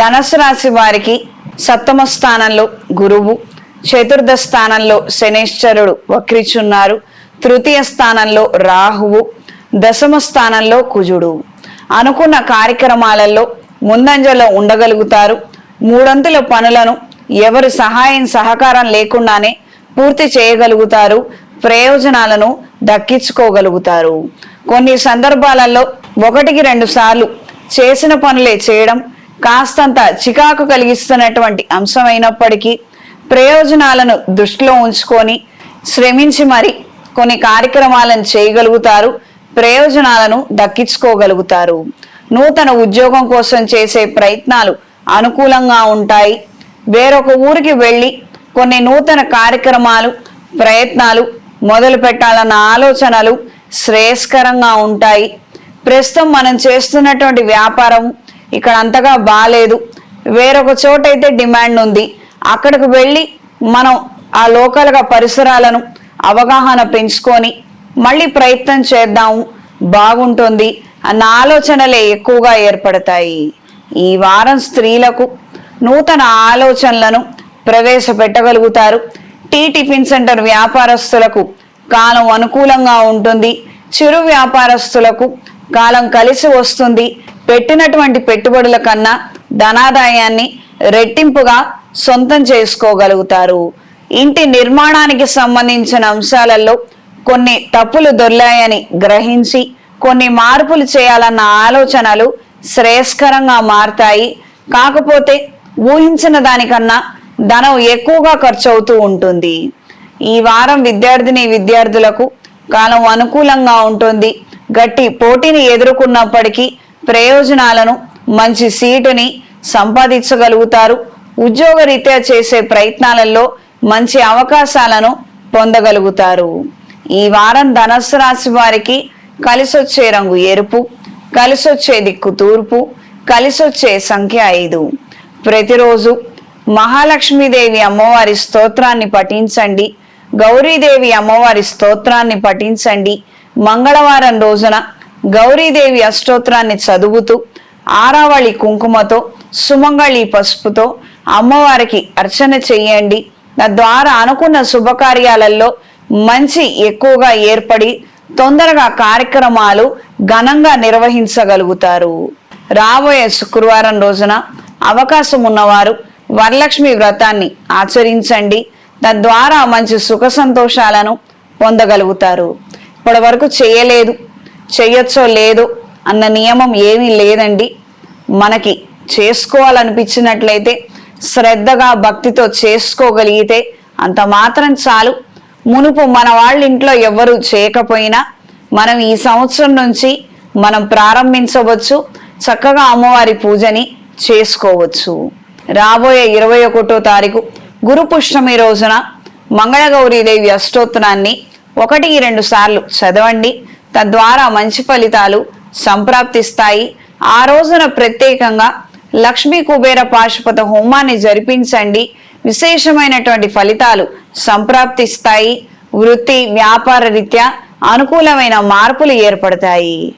ధనస్సు రాశి వారికి సప్తమ స్థానంలో గురువు చతుర్థ స్థానంలో శనేశ్వరుడు వక్రిచున్నారు. తృతీయ స్థానంలో రాహువు దశమ స్థానంలో కుజుడు. అనుకున్న కార్యక్రమాలలో ముందంజలో ఉండగలుగుతారు. మూడంతుల పనులను ఎవరు సహాయం సహకారం లేకుండానే పూర్తి చేయగలుగుతారు. ప్రయోజనాలను దక్కించుకోగలుగుతారు. కొన్ని సందర్భాలలో ఒకటికి రెండు సార్లు చేసిన పనులే చేయడం కాస్తంత చికాకు కలిగిస్తున్నటువంటి అంశం అయినప్పటికీ ప్రయోజనాలను దృష్టిలో ఉంచుకొని శ్రమించి మరి కొన్ని కార్యక్రమాలను చేయగలుగుతారు ప్రయోజనాలను దక్కించుకోగలుగుతారు. నూతన ఉద్యోగం కోసం చేసే ప్రయత్నాలు అనుకూలంగా ఉంటాయి. వేరొక ఊరికి వెళ్ళి కొన్ని నూతన కార్యక్రమాలు ప్రయత్నాలు మొదలు పెట్టాలన్న ఆలోచనలు శ్రేయస్కరంగా ఉంటాయి. ప్రస్తుతం మనం చేస్తున్నటువంటి వ్యాపారం ఇక్కడ అంతగా బాగాలేదు వేరొక చోటైతే డిమాండ్ ఉంది. అక్కడికి వెళ్ళి మనం ఆ లోకల్గా పరిసరాలను అవగాహన పెంచుకొని మళ్ళీ ప్రయత్నం చేద్దాము. బాగుంటుంది. అన్న ఆలోచనలే ఎక్కువగా ఏర్పడతాయి. ఈ వారం స్త్రీలకు నూతన ఆలోచనలను ప్రవేశపెట్టగలుగుతారు. టీ టిఫిన్ సెంటర్ వ్యాపారస్తులకు కాలం అనుకూలంగా ఉంటుంది. చిరు వ్యాపారస్తులకు కాలం కలిసి వస్తుంది. పెట్టినటువంటి పెట్టుబడుల కన్నా ధనాదాయాన్ని రెట్టింపుగా సొంతం చేసుకోగలుగుతారు. ఇంటి నిర్మాణానికి సంబంధించిన అంశాలలో కొన్ని తప్పులు దొర్లాయని గ్రహించి కొన్ని మార్పులు చేయాలన్న ఆలోచనలు శ్రేయస్కరంగా మారతాయి. కాకపోతే ఊహించిన దానికన్నా ధనం ఎక్కువగా ఖర్చు అవుతూ ఉంటుంది. ఈ వారం విద్యార్థిని విద్యార్థులకు కాలం అనుకూలంగా ఉంటుంది. గట్టి పోటీని ఎదుర్కొన్నప్పటికీ ప్రయోజనాలను మంచి సీటుని సంపాదించగలుగుతారు. ఉద్యోగరీత్యా చేసే ప్రయత్నాలలో మంచి అవకాశాలను పొందగలుగుతారు. ఈ వారం ధనస్సు రాశి వారికి కలిసొచ్చే రంగు ఎరుపు కలిసొచ్చే దిక్కు తూర్పు కలిసొచ్చే సంఖ్య ఐదు. ప్రతిరోజు మహాలక్ష్మీదేవి అమ్మవారి స్తోత్రాన్ని పఠించండి. గౌరీదేవి అమ్మవారి స్తోత్రాన్ని పఠించండి. మంగళవారం రోజున గౌరీదేవి అష్టోత్రాన్ని చదువుతూ ఆరావళి కుంకుమతో సుమంగళి పసుపుతో అమ్మవారికి అర్చన చెయ్యండి తద్వారా అనుకున్న శుభకార్యాలలో మంచి ఎక్కువగా ఏర్పడి తొందరగా కార్యక్రమాలు ఘనంగా నిర్వహించగలుగుతారు. రాబోయే శుక్రవారం రోజున అవకాశం ఉన్నవారు వరలక్ష్మి వ్రతాన్ని ఆచరించండి. తద్వారా మంచి సుఖ సంతోషాలను పొందగలుగుతారు. ఇప్పటి వరకు చేయలేదు. చేయొచ్చో లేదో అన్న నియమం ఏమీ లేదండి. మనకి చేసుకోవాలనిపించినట్లయితే శ్రద్ధగా భక్తితో చేసుకోగలిగితే అంత మాత్రం చాలు. మునుపు మన వాళ్ళ ఇంట్లో ఎవ్వరూ చేయకపోయినా మనం ఈ సంవత్సరం నుంచి మనం ప్రారంభించవచ్చు. చక్కగా అమ్మవారి పూజని చేసుకోవచ్చు. రాబోయే ఇరవై ఒకటో తారీఖు గురుపుష్ణమి రోజున మంగళగౌరీదేవి అష్టోత్తరాన్ని ఒకటి రెండు సార్లు చదవండి. తద్వారా మంచి ఫలితాలు సంప్రాప్తిస్తాయి. ఆ రోజున ప్రత్యేకంగా లక్ష్మీ కుబేర పాశుపత హోమాన్ని జరిపించండి. విశేషమైనటువంటి ఫలితాలు సంప్రాప్తిస్తాయి. వృత్తి వ్యాపార రీత్యా అనుకూలమైన మార్పులు ఏర్పడతాయి.